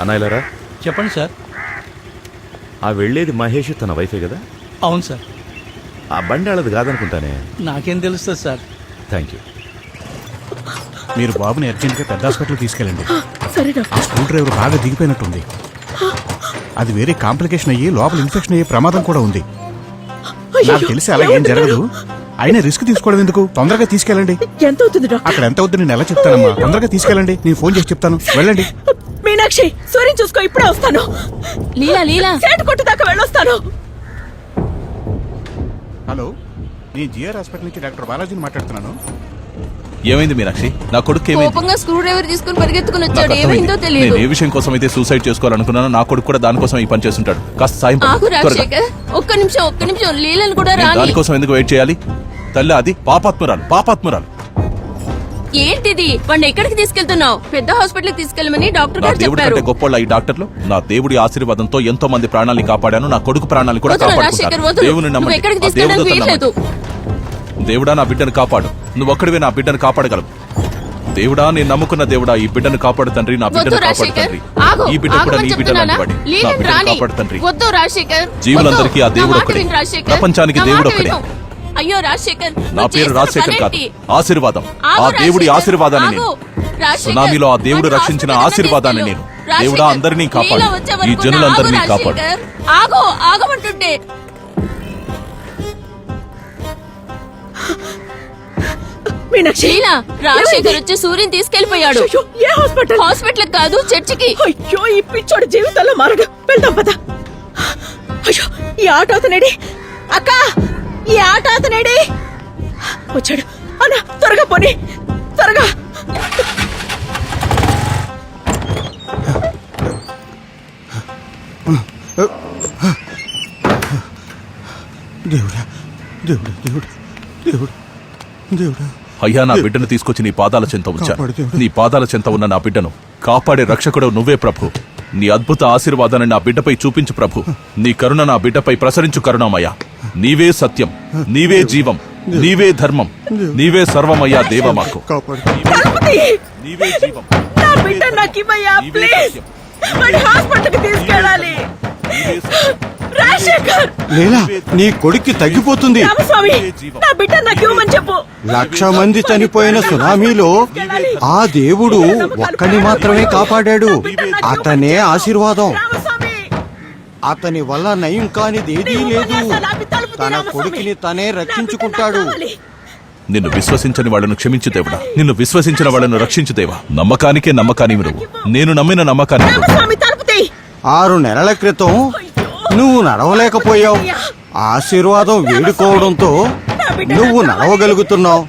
అన్నాయిలరా చెప్పండి సార్. ఆ వెళ్ళేది మహేష్ తన వైఫే కదా? అవును సార్. ఆ బండి వాళ్ళది కాదనుకుంటానే? నాకేం తెలుస్తుంది సార్. Thank you. మీరు బాబుని అర్జెంట్గా పెద్ద హాస్పిటల్ తీసుకెళ్ళండి. సరే ఆ స్క్రూ డ్రైవర్ బాగా దిగిపోయినట్టుంది. అది వేరే కాంప్లికేషన్ అయ్యి లోపల ఇన్ఫెక్షన్ అయ్యే ప్రమాదం కూడా ఉంది. నాకు తెలిసి అలా ఏం జరగదు. అయినా రిస్క్ తీసుకోవడం ఎందుకు? తొందరగా తీసుకెళ్ళండి. ఎంత అవుతుంది డాక్టర్? అక్కడ ఎంత అవుతుంది నేను ఎలా చెప్తానమ్మా. తొందరగా తీసుకెళ్ళండి. నేను ఫోన్ చేసి చెప్తాను. వెళ్ళండి. మీనాక్షి సూర్యం చూసుకో ఇప్పుడే వస్తాను. లీలా లీలా. సేటు కొట్టు దాకా వెళ్ళొస్తాను. హలో నేను జిఆర్ హాస్పిటల్ నుంచి డాక్టర్ బాలాజీని మాట్లాడుతున్నాను. ఏమైంది మీనాక్షి? నా కొడుకు ఏమైంది? కోపంగా స్క్రూ డ్రైవర్ తీసుకుని పరిగెత్తుకుని నాకు వచ్చాడు. అర్థమైంది. ఏమైందో తెలియదు నేను ఏ విషయం కోసం అయితే సూసైడ్ చేసుకోవాలనుకున్నానో నా కొడుకు కూడా దానికోసం ఈ పని చేస్తుంటాడు. కాస్త సాయం పడు. ఆగు త్వరగా. రాజశేఖర్ ఒక్క నిమిషం ఒక్క నిమిషం. లీలను కూడా నేను రాని. దానికోసం ఎందుకు వెయిట్ చేయాలి? తల్లి అది పాపాత్మురాలు పాపాత్మురాలు. ఏంటిది? వాడిని ఎక్కడికి తీసుకెళ్తున్నావు? పెద్ద హాస్పిటల్ తీసుకెళ్ళమని డాక్టర్ నా గారు దేవుడి చెప్పారు. కంటే గొప్పోళ్ళ ఈ డాక్టర్లు? నా దేవుడి ఆశీర్వాదంతో ఎంతో మంది ప్రాణాలని కాపాడాను నా కొడుకు ప్రాణాలని కూడా వదులు రాజశేఖర్ కాపాడుకుంటాను వదులు. దేవుని నువ్వు నమ్మండి. ఎక్కడికి ఆ తీసుకెళ్ళడానికి దేవుడితో వీల్లేదు. నమ్మండి. దేవుడా నా బిడ్డను కాపాడు. నువ్వు ఒక్కడివే నా బిడ్డను కాపాడగలవు. దేవుడా నేను నమ్ముకున్న దేవుడా ఈ బిడ్డను కాపాడు తండ్రి నా వద్దు బిడ్డను కాపాడు రాజశేఖర్. తండ్రి. ఆగు ఈ బిడ్డ కూడా ఆగమని నీ బిడ్డ చెప్తున్నానా? లాంటివాడి నా బిడ్డను రాని. కాపాడు తండ్రి. వద్దు రాజశేఖర్. జీవులందరికీ ఆ వద్దు. దేవుడు రాజశేఖర్. ప్రపంచానికి దేవుడు. విను. అయ్యో రాజశేఖర్ నా పేరు రాజశేఖర్ కాదు? ఆశీర్వాదం. ఆగు, ఆ దేవుడి. ఆశీర్వాదాన్ని. నేను. సునామీలో ఆ దేవుడు రక్షించిన ఆశీర్వాదాన్ని. నేను. దేవుడా అందరినీ కాపాడు. ఈ జనులందరినీ ఆగు, కాపాడు. రాజశేఖర్. ఆగు ఆగమంటుంటే. రాజశేఖర్ వచ్చి సూర్యుని తీసుకెళ్ళిపోయాడు అయ్యో, ఏ హాస్పిటల్? హాస్పిటల్ కాదు చర్చికి. అయ్యో ఈ పిచ్చోడి జీవితంలో మారడు. వెళ్దాం పద. అయ్యో ఈ ఆటో అతనేడి. అక్క! ఈ ఆటో అతనేడి? వచ్చాడు. అన్న త్వరగా పోనీ. త్వరగా. దేవుడా దేవుడా దేవుడా దేవుడా దేవుడా. అయ్యా నా బిడ్డను తీసుకొచ్చి నీ పాదాల చెంత ఉంచాను. నీ పాదాల చెంత ఉన్న నా బిడ్డను కాపాడే రక్షకుడు నువ్వే ప్రభు. నీ అద్భుత ఆశీర్వాదాన్ని నా బిడ్డపై చూపించు ప్రభు. నీ కరుణ నా బిడ్డపై ప్రసరించు కరుణామయ్యా. నీవే సత్యం నీవే జీవం నీవే ధర్మం నీవే సర్వమయ్యా దేవ మాకు. నీవే జీవం నా బిడ్డ నాకు ఇవ్వయ్యా నీవే ప్లీజ్ సత్యం. వాడి హాస్పిటల్కి తీసుకెళ్ళాలి. నీవే సత్యం. రాజశేఖర్! లేలా నీ కొడుక్కి తగ్గిపోతుంది. రామస్వామి నా బిడ్డ నాకు ఇవ్వమని చెప్పు. లక్ష మంది చనిపోయిన సునామీలో ఆ దేవుడు ఒక్కని మాత్రమే కాపాడాడు. అతనే ఆశీర్వాదం. అతని వల్ల నయం కానిది ఏదీ లేదు. తన కొడుకుని తనే రక్షించుకుంటాడు. నిన్ను విశ్వసించని వాళ్ళను క్షమించు దేవుడా. నిన్ను విశ్వసించిన వాళ్ళను రక్షించు దేవా. నమ్మకానికే నమ్మకాని నువ్వు. నేను నమ్మిన నమ్మకాన్ని ఆరు నెలల క్రితం నువ్వు నడవలేకపోయావు. ఆశీర్వాదం వేడుకోవడంతో నువ్వు నడవగలుగుతున్నావు.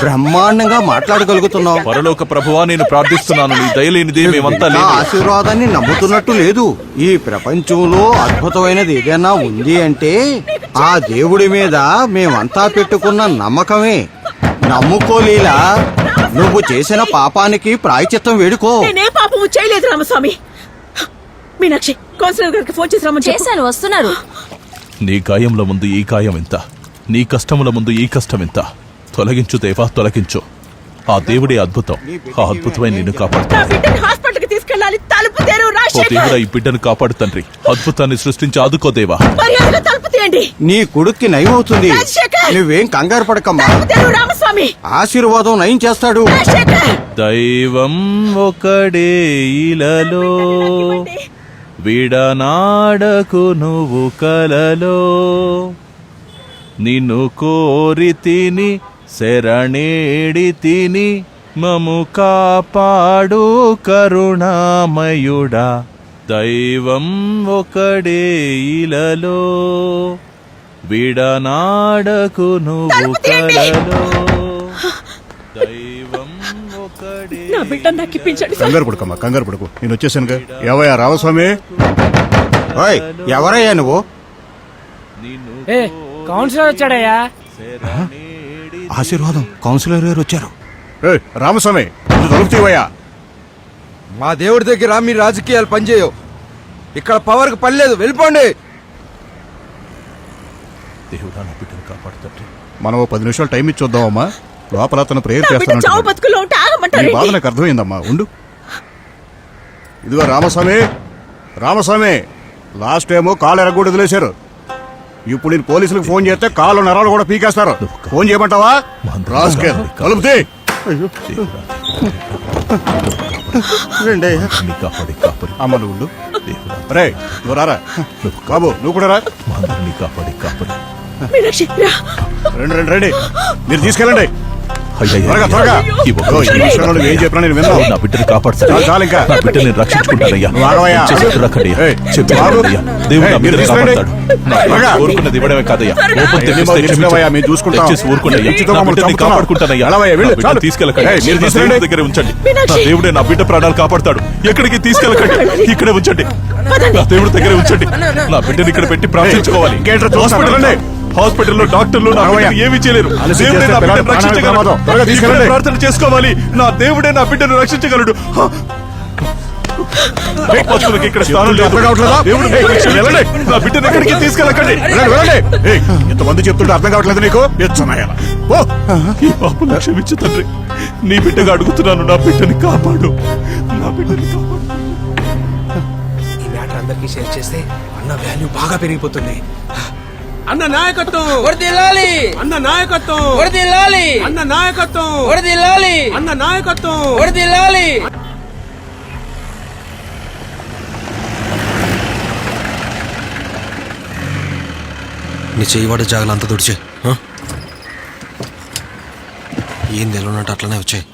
బ్రహ్మాండంగా మాట్లాడగలుగుతున్నావు. పరలోక ప్రభువా నేను ప్రార్థిస్తున్నాను. నీ దయలేనిదే మేమంతా నా ఆశీర్వాదాన్ని నమ్ముతున్నట్టు లేదు. ఈ ప్రపంచంలో అద్భుతమైనది ఏదైనా ఉంది అంటే ఆ దేవుడి మీద మేమంతా పెట్టుకున్న నమ్మకమే. నమ్ముకోలేలా? నువ్వు చేసిన పాపానికి ప్రాయచిత్తం వేడుకో. నేనే పాపము చేయలేదు రామస్వామి. మీనాక్షి కౌన్సిలర్ గారికి ఫోన్ చేసి రమ్మని చెప్పు. చేశాను వస్తున్నారు. నీ గాయంల ముందు ఈ గాయం ఎంత? నీ కష్టముల ముందు ఈ కష్టం ఎంత? తొలగించు దేవా తొలగించు. ఆ దేవుడే అద్భుతం. ఆ అద్భుతమైన నిన్ను కాపాడు నా బిడ్డని హాస్పిటల్కి తీసుకెళ్ళాలి. తలుపు తెరు ఓ దేవుడా రాజశేఖర్ ఈ బిడ్డను కాపాడు తండ్రి. అద్భుతాన్ని సృష్టించి ఆదుకో దేవా. మర్యాదగా తలుపు తీయండి. నీ కొడుక్కి నయం అవుతుంది! నువ్వేం కంగారు పడకమ్మా. రామస్వామి. ఆశీర్వాదం నయం చేస్తాడు. దైవం ఒకడే ఇలలో. విడనాడకు నువ్వు కలలో. నిన్ను కోరి తిని శరణేడి తిని మము కాపాడు కరుణామయుడా. దైవం ఒకడే ఇలలో విడనాడకు నువ్వు. కలలో. దైవం ఒకడే నా బిడ్డ నాకు ఇప్పించండి సార్. కంగారు పడుకమ్మా కంగారు పడుకు. నేను వచ్చేసానుగా. ఏవయ్యా రామస్వామి? ఓయ్ ఎవరయ్యా నువ్వు? నిన్ను ఏ కౌన్సిలర్ వచ్చాడయ్యా. ఆశీర్వాదం కౌన్సిలర్ గారు వచ్చారు. ఏయ్, రామస్వామి మా దేవుడి దగ్గర మీ రాజకీయాలు పనిచేయవు. ఇక్కడ పవర్కి పని లేదు. వెళ్ళిపోండి. దేవుడా నా బిడ్డను కాపాడుతుంటే. మనం పది నిమిషాలు టైం ఇచ్చి చూద్దామమ్మా లోపల అతను ప్రేయర్ నా బిడ్డ చావు చేస్తానంటున్నాడు బతుకుల్లో ఉంటే నీ ఆగమంటారు బాధ నాకు అర్థమైందమ్మా. ఉండు. ఇదిగో రామస్వామి రామస్వామి లాస్ట్ టైము కాలు ఎరగొట్టి వదిలేశారు. ఇప్పుడు నేను పోలీసులకు ఫోన్ చేస్తే కాళ్ళు నరాలు కూడా పీకేస్తారు. ఫోన్ చేయమంటావా? రాసుకెళ్ళి కలుపుతే. నువ్వు ఉండు. దేవుడా రే నువ్వు రారా? బాబు నువ్వు కూడా రా. కాపాడి కాపాడి. రండి రండి రండి. మీరు తీసుకెళ్ళండి. త్వరగా త్వరగా ఈ ఈ విషయంలో నువ్వు ఏం చెప్పినా నేను విన్నాను నా బిడ్డని కాపాడుతాను చాలు, ఇంకా. నా బిడ్డని రక్షించుకుంటానయ్యా నువ్వు రక్కడయ్యా. ఏయ్, దేవుడు నా నా ఇవ్వడమే కాదయ్యా మేము చూసుకుంటాం. చేసి ఊరుకోండయ్యా. నా బిడ్డని కాపాడుకుంటానయ్యా వెళ్ళు, చాలు. తీసుకెళ్ళకండి మీరు నా దేవుడి దగ్గర ఉంచండి నా దేవుడే నా బిడ్డ ప్రాణాలు కాపాడతాడు ఎక్కడికి తీసుకెళ్ళకండి ఇక్కడే ఉంచండి నా దేవుడి దగ్గరే ఉంచండి నా బిడ్డని ఇక్కడ పెట్టి ప్రార్థించుకోవాలి హాస్పిటల్ హాస్పిటల్లో డాక్టర్లు నా. బిడ్డని ఏమీ చేయలేరు. దేవుడే నా బిడ్డను రక్షించగలడు. ఇక్కడే ప్రార్థన చేసుకోవాలి. నా దేవుడే నా బిడ్డను రక్షించగలడు. ఇక్కడ స్థానం లేదు? దేవుడు. వెళ్ళండి. నా బిడ్డను ఎక్కడికి తీసుకెళ్ళకండి. వెళ్ళండి ఇంతమంది చెప్తుంటే అర్థం కావట్లేదు నీకు? ఎచ్చనాయాల ఓ. ఈ పాపను క్షమించు తండ్రి. నీ బిడ్డగా అడుగుతున్నాను నా బిడ్డని కాపాడు. నా బిడ్డని కాపాడు. ఈ మ్యాటర్ అందరికీ షేర్ చేస్తే అన్న వాల్యూ బాగా పెరిగిపోతుంది. అన్న నాయకత్వం. వరదిల్లాలి అన్న నాయకత్వం. వరదిల్లాలి అన్న నాయకత్వం. వరదిల్లాలి అన్న నాయకత్వం. వరదిల్లాలి నీ చేయవాడే జాగలు అంతా తుడిచే ఏం తెలియనట్టు అట్లనే వచ్చాయి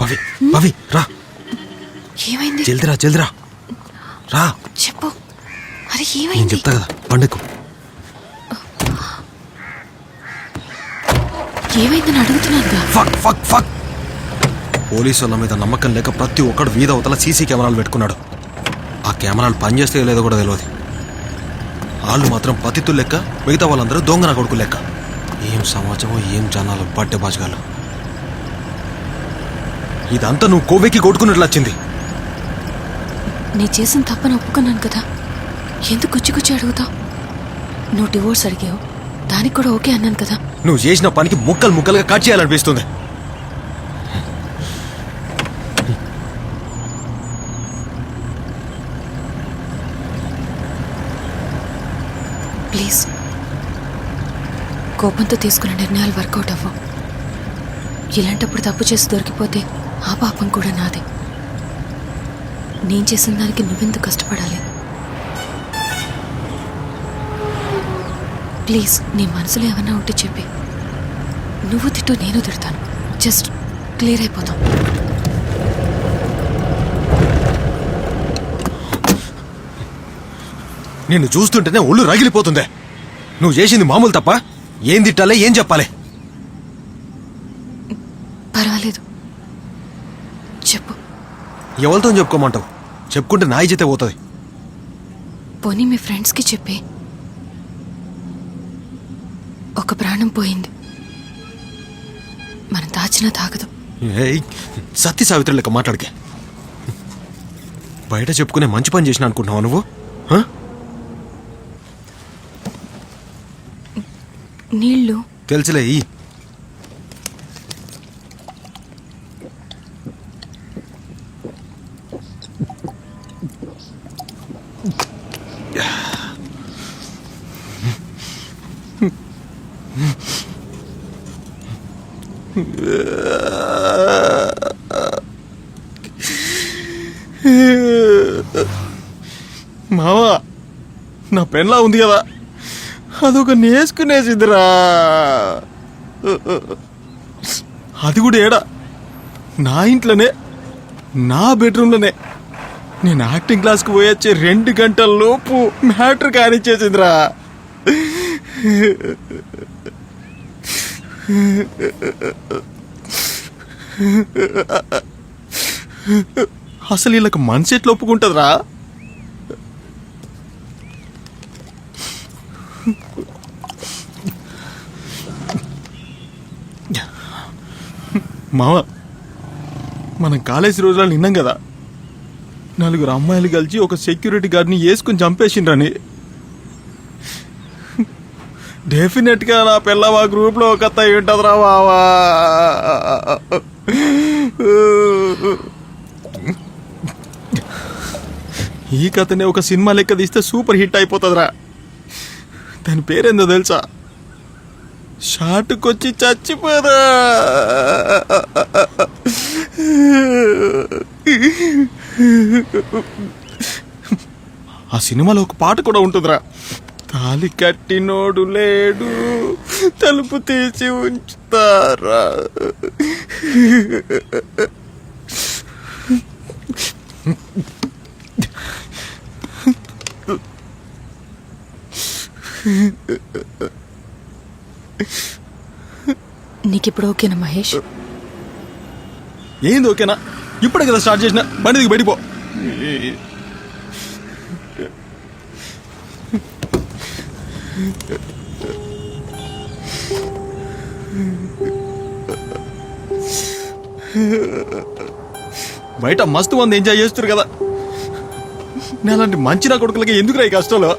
పవి పవి రా. ఏమైంది? జల్దిరా జల్దిరా. రా. చెప్పు. అరే నేను ఏమైంది? చెప్తా కదా పండుగ ఏమైందని అడుగుతున్నానుగా ఫక్ ఫక్ ఫక్. పోలీసు వాళ్ళ మీద నమ్మకం లేక ప్రతి ఒక్కడు వీధ అవతల సీసీ కెమెరాలు పెట్టుకున్నాడు. ఆ కెమెరాలు పనిచేస్తే లేదో కూడా తెలియదు వాళ్ళు మాత్రం పతితులు లెక్క మిగతా వాళ్ళందరూ దొంగన కొడుకు లెక్క. ఏం సమాజమో ఏం జనాలు బట్టె బాజగాలు ఇదంతా నువ్వు కొవ్వెక్కి కొట్టుకున్నట్లు వచ్చింది. నేను చేసిన తప్పని ఒప్పుకున్నాను కదా. ఎందుకు గుచ్చి గుచ్చి అడుగుతావు? నువ్వు డివోర్స్ అడిగావు. దానికి కూడా ఓకే అన్నాను కదా. నువ్వు చేసిన పనికి ముక్కలు ముక్కలుగా కట్ చేయాలనిపిస్తుంది ప్లీజ్ కోపంతో తీసుకున్న నిర్ణయాలు వర్కౌట్ అవ్వవు. ఇలాంటప్పుడు తప్పు చేసి దొరికిపోతే ఆ పాపం కూడా నాదే. నేను చేసిన దానికి నువ్వెందుకు కష్టపడాలి? ప్లీజ్ నీ మనసులో ఏమన్నా ఉంటే చెప్పి. నువ్వు తిట్టు నేను తిడతాను. జస్ట్ క్లియర్ అయిపోతాం నిన్ను చూస్తుంటేనే ఒళ్ళు రగిలిపోతుందే. నువ్వు చేసింది మామూలు తప్ప? ఏం తిట్టాలే ఏం చెప్పాలి? పర్వాలేదు. చెప్పు. ఎవరితో చెప్పుకోమంటావు? చెప్పుకుంటే నా ఇజ్జతే పోతుంది. పోనీ మీ ఫ్రెండ్స్కి చెప్పి. ఒక ప్రాణం పోయింది. మనం దాచినా తాగదు. ఏయ్ సత్య సావిత్రి లెక్క మాట్లాడికే. బయట చెప్పుకునే మంచి పని చేసిన అనుకుంటున్నావా నువ్వు? హ? నీళ్ళు? తెలుసులే ఈ. మావా నా పెన్లా ఉంది కదా. అదొక నేసుకునేసిదిరా అది కూడా ఏడా? నా ఇంట్లోనే నా బెడ్రూమ్లోనే నేను యాక్టింగ్ క్లాస్కి పోయొచ్చే రెండు గంటల లోపు మ్యాటర్ కానిచ్చేసిందిరా. అసలు వీళ్ళకి మనసు ఎట్లా ఒప్పుకుంటుందిరా? మామ మనం కాలేజీ రోజుల్లో నిన్నాం కదా. నలుగురు అమ్మాయిలు కలిసి ఒక సెక్యూరిటీ గార్డ్ని వేసుకుని చంపేసిండ్రని. డెఫినెట్గా నా పిల్ల మా గ్రూప్లో ఒక అత్త ఉంటదిరా బావా ఈ కథనే ఒక సినిమా లెక్క తీస్తే సూపర్ హిట్ అయిపోతుందిరా. దాని పేరేందో తెలుసా? షాటుకొచ్చి చచ్చిపోరా. ఆ సినిమాలో ఒక పాట కూడా ఉంటుందిరా. తాలి కట్టినోడు లేడు తలుపు తీసి ఉంచుతారా. నీకిప్పుడు ఓకేనా మహేష్? ఏంది ఓకేనా? ఇప్పుడే కదా స్టార్ట్ చేసిన. బండి దిగి బయటిపో బయట మస్తు మంది ఎంజాయ్ చేస్తారు కదా. నేను అలాంటి మంచి నా కొడుకులకి ఎందుకు ఈ కష్టాలు?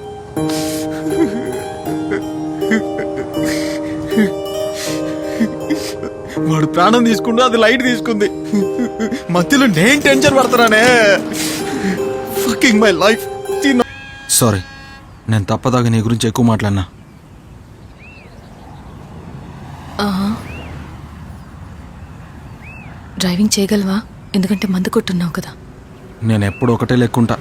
వాడు ప్రాణం తీసుకుంటూ అది లైట్ తీసుకుంది. మధ్యలో నేను టెన్షన్ పడతానే ఫకింగ్ మై లైఫ్ సారీ నేను తప్పదాగా నీ గురించి ఎక్కువ మాట్లాడినా. డ్రైవింగ్ చేయగలవా? ఎందుకంటే మందు కొట్టున్నావు కదా. నేను ఎప్పుడు ఒకటే లెక్కుంటా.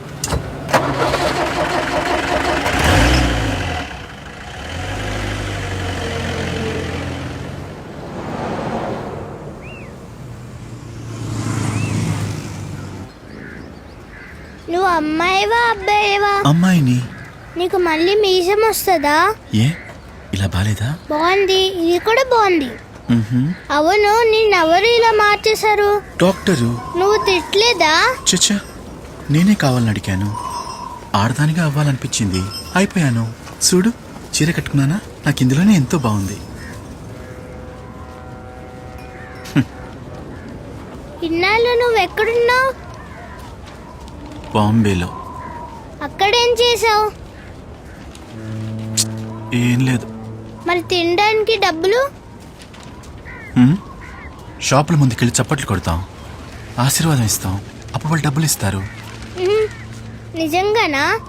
అమ్మాయిని? నీకు మళ్ళీ మీసం వస్తుందా? ఏ? ఇలా బాలేదా? బాగుంది. ఇది కూడా బాగుంది. అవును నిన్నెవరు ఇలా మార్చేశారు? డాక్టరు. నువ్వు తిట్టలేదా? చచ్చా నేనే కావాలని అడిగాను. ఆడదానిగా అవ్వాలనిపించింది. అయిపోయాను. చూడు చీర కట్టుకున్నానా? నాకు ఇందులోనే ఎంతో బాగుంది. ఇన్నాళ్ళు నువ్వు ఎక్కడున్నావు బాంబేలో. అక్కడేం చేసావు ఏం లేదు. మరి తినడానికి డబ్బులు? షాపుల ముందుకెళ్ళి చప్పట్లు కొడతాం. ఆశీర్వాదం ఇస్తాం. అప్పుడు వాళ్ళు డబ్బులు ఇస్తారు. నిజంగానా?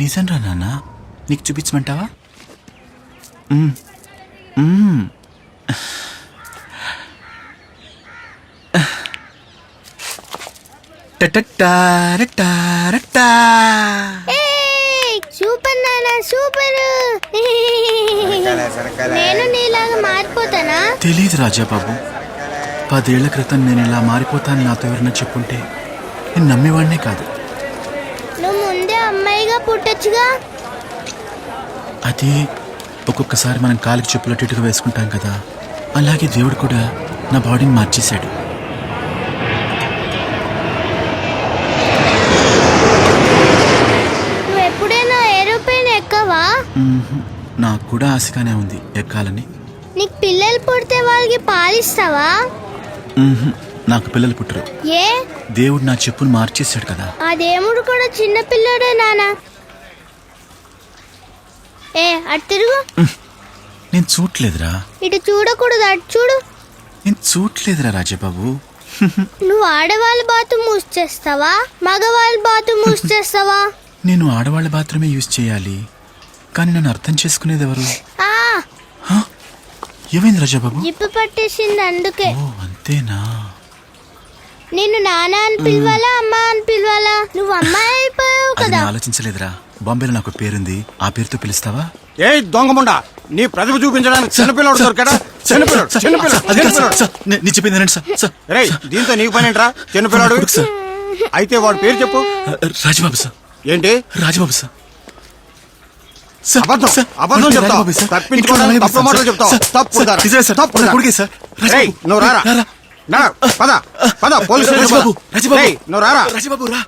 నిజంరా నాన్న? నీకు చూపించమంటావా మ్మ్. మ్మ్. టటటారటారటా. ఏయ్, సూపర్ నాన్న సూపర్. నేను నీలాగా మారిపోతానా? తెలీదు రాజాబాబు. పదేళ్ళ క్రితం నేను ఇలా మారిపోతాను నాతో ఎవరైనా చెప్పుంటే నేను నమ్మేవాడినే కాదు. నువ్వు ముందే అమ్మాయిగా పుట్టొచ్చుగా? అది ఒక్కొక్కసారి మనం కాలికి చెప్పులు అటు ఇటుగా వేసుకుంటాం కదా అలాగే దేవుడు కూడా నా బాడీని మార్చేశాడు నువ్వు ఎప్పుడైనా ఏరోప్లేన్ ఎక్కవా మ్మ్హ్. నాకు కూడా ఆశగానే ఉంది ఎక్కాలని. నీకు పిల్లలు పుడితే వాళ్ళకి పాలిస్తావా. నాకు పిల్లలు పుట్టరు. ఏ? దేవుడు నా చెప్పును మార్చేశాడు కదా. ఆ దేవుడు కూడా చిన్న పిల్లడే నాన్న ఏ అటు తిరుగు. నేను చూడలేదురా ఇటు చూడకూడదు అటు చూడు. నేను చూడలేదురా రాజాబాబు. నువ్వు ఆడవాళ్ళ బాతు మూసి చేస్తావా? మగవాళ్ళ బాతు మూసి చేస్తావా? నేను ఆడవాళ్ళ బాత్రూమే యూజ్ చేయాలి. కానీ నన్ను అర్థం చేసుకునేది ఎవరు? ఆ. ఏమైంది రాజాబాబు? జిప్పు పట్టేసింది అందుకే. ఓ అంతేనా? నిన్ను నాన్న అని పిలవాలా అమ్మ అని పిలవాలా? నువ్వు అమ్మాయి అయిపోయావు అది కదా. నేను ఆలోచించలేదురా. బాంబేలో నాకు పేరుంది. ఆ పేరుతో పిలుస్తావా? ఏ దొంగముండ నీ ప్రతిభ చూపించడానికి చిన్నపిల్లడు దొరికాడా? చిన్నపిల్లడు చిన్నపిల్లడు నేను చెప్పింది వినండి సార్, సార్. రేయ్ దీంతో నీకు పని ఏంట్రా? చిన్నపిల్లాడు? కొడుకు సార్. అయితే వాడి పేరు చెప్పు. రాజబాబు సార్. ఏంటి? రాజబాబు సార్, అబద్ధం అబద్ధం చెప్తావు. తప్పించుకోవడానికి తప్పు మాటలు చెప్తావు. తప్పు తప్పు కొడుకే సార్. నువ్వు రారా? పద పద పోలీస్ నువ్వు రారా? రాజబాబు రా.